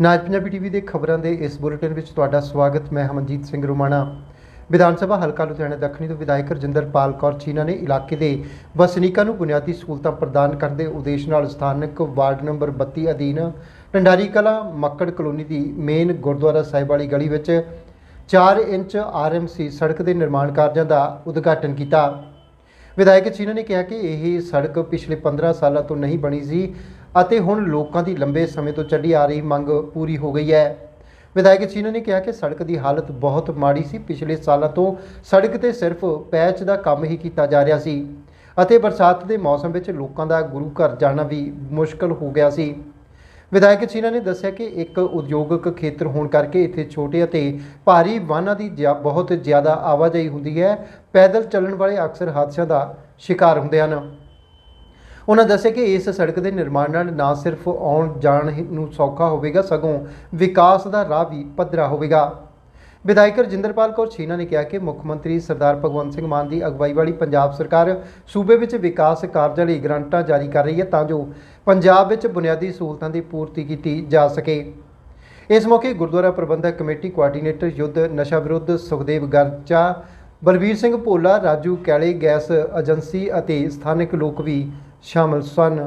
ਨਾਜ Punjabi TV ਦੇ ਖਬਰਾਂ ਦੇ ਇਸ ਬੁਲੇਟਿਨ ਵਿੱਚ ਤੁਹਾਡਾ ਸਵਾਗਤ, ਮੈਂ ਹਮਨਜੀਤ ਸਿੰਘ ਰੋਮਾਣਾ। ਵਿਧਾਨ ਸਭਾ ਹਲਕਾ ਲੁਧਿਆਣਾ ਦੱਖਣੀ ਤੋਂ ਵਿਧਾਇਕ ਰਜਿੰਦਰਪਾਲ ਕੌਰ ਚੀਨਾ ਨੇ ਇਲਾਕੇ ਦੇ ਵਸਨੀਕਾਂ ਨੂੰ ਬੁਨਿਆਦੀ ਸਹੂਲਤਾਂ ਪ੍ਰਦਾਨ ਕਰਨ ਦੇ ਉਦੇਸ਼ ਨਾਲ ਸਥਾਨਕ ਵਾਰਡ ਨੰਬਰ 32 ਅਧੀਨ ਟੰਡਾਰੀ ਕਲਾ ਮੱਕੜ ਕਲੋਨੀ ਦੀ ਮੇਨ ਗੁਰਦੁਆਰਾ ਸਾਹਿਬ ਵਾਲੀ ਗਲੀ ਵਿੱਚ 4 ਇੰਚ ਆਰਐਮਸੀ ਸੜਕ ਦੇ ਨਿਰਮਾਣ ਕਾਰਜਾਂ ਦਾ ਉਦਘਾਟਨ ਕੀਤਾ। ਵਿਧਾਇਕ ਚੀਨਾ ਨੇ ਕਿਹਾ ਕਿ ਇਹ ਸੜਕ ਪਿਛਲੇ 15 ਸਾਲਾਂ ਤੋਂ ਨਹੀਂ ਬਣੀ ਸੀ ਅਤੇ ਹੁਣ ਲੋਕਾਂ ਦੀ ਲੰਬੇ ਸਮੇਂ ਤੋਂ ਚੱਲੀ ਆ ਰਹੀ ਮੰਗ ਪੂਰੀ ਹੋ ਗਈ ਹੈ। ਵਿਧਾਇਕ ਚੀਨਾ ਨੇ ਕਿਹਾ ਕਿ ਸੜਕ ਦੀ ਹਾਲਤ ਬਹੁਤ ਮਾੜੀ ਸੀ। ਪਿਛਲੇ ਸਾਲਾਂ ਤੋਂ ਸੜਕ ਤੇ ਸਿਰਫ ਪੈਚ ਦਾ ਕੰਮ ਹੀ ਕੀਤਾ ਜਾ ਰਿਹਾ ਸੀ ਅਤੇ ਬਰਸਾਤ ਦੇ ਮੌਸਮ ਵਿੱਚ ਲੋਕਾਂ ਦਾ ਗੁਰੂ ਘਰ ਜਾਣਾ ਵੀ ਮੁਸ਼ਕਲ ਹੋ ਗਿਆ ਸੀ। ਵਿਧਾਇਕ ਚੀਨਾ ਨੇ ਦੱਸਿਆ ਕਿ ਇੱਕ ਉਦਯੋਗਿਕ ਖੇਤਰ ਹੋਣ ਕਰਕੇ ਇੱਥੇ ਛੋਟੇ ਅਤੇ ਭਾਰੀ ਵਾਹਨਾਂ ਦੀ ਜਿਆ- ਬਹੁਤ ਜ਼ਿਆਦਾ ਆਵਾਜਾਈ ਹੁੰਦੀ ਹੈ। ਪੈਦਲ ਚੱਲਣ ਵਾਲੇ ਅਕਸਰ ਹਾਦਸਿਆਂ ਦਾ ਸ਼ਿਕਾਰ ਹੁੰਦੇ ਹਨ। ਉਹਨਾਂ ਦੱਸਿਆ ਕਿ ਇਸ ਸੜਕ ਦੇ ਨਿਰਮਾਣ ਨਾਲ ਨਾ ਸਿਰਫ ਆਉਣ ਜਾਣ ਨੂੰ ਸੌਖਾ ਹੋਵੇਗਾ, ਸਗੋਂ ਵਿਕਾਸ ਦਾ ਰਾਹ ਵੀ ਪੱਧਰਾ ਹੋਵੇਗਾ। ਵਿਧਾਇਕ ਰਜਿੰਦਰਪਾਲ ਕੌਰ ਛੀਨਾ ਨੇ ਕਿਹਾ ਕਿ ਮੁੱਖ ਮੰਤਰੀ ਸਰਦਾਰ ਭਗਵੰਤ ਸਿੰਘ ਮਾਨ ਦੀ ਅਗਵਾਈ ਵਾਲੀ ਪੰਜਾਬ ਸਰਕਾਰ ਸੂਬੇ ਵਿੱਚ ਵਿਕਾਸ ਕਾਰਜਾਂ ਲਈ ਗ੍ਰਾਂਟਾਂ ਜਾਰੀ ਕਰ ਰਹੀ ਹੈ ਤਾਂ ਜੋ ਪੰਜਾਬ ਵਿੱਚ ਬੁਨਿਆਦੀ ਸਹੂਲਤਾਂ ਦੀ ਪੂਰਤੀ ਕੀਤੀ ਜਾ ਸਕੇ। ਇਸ ਮੌਕੇ ਗੁਰਦੁਆਰਾ ਪ੍ਰਬੰਧਕ ਕਮੇਟੀ ਕੋਆਰਡੀਨੇਟਰ ਯੁੱਧ, ਨਸ਼ਾ ਵਿਰੁੱਧ ਸੁਖਦੇਵ ਗਰਚਾ ਬਲਬੀਰ ਸਿੰਘ ਭੋਲਾ ਰਾਜੂ ਕੈਲੇ ਗੈਸ ਏਜੰਸੀ ਅਤੇ ਸਥਾਨਕ ਲੋਕ ਵੀ ਸ਼ਾਮਲ ਸਨ।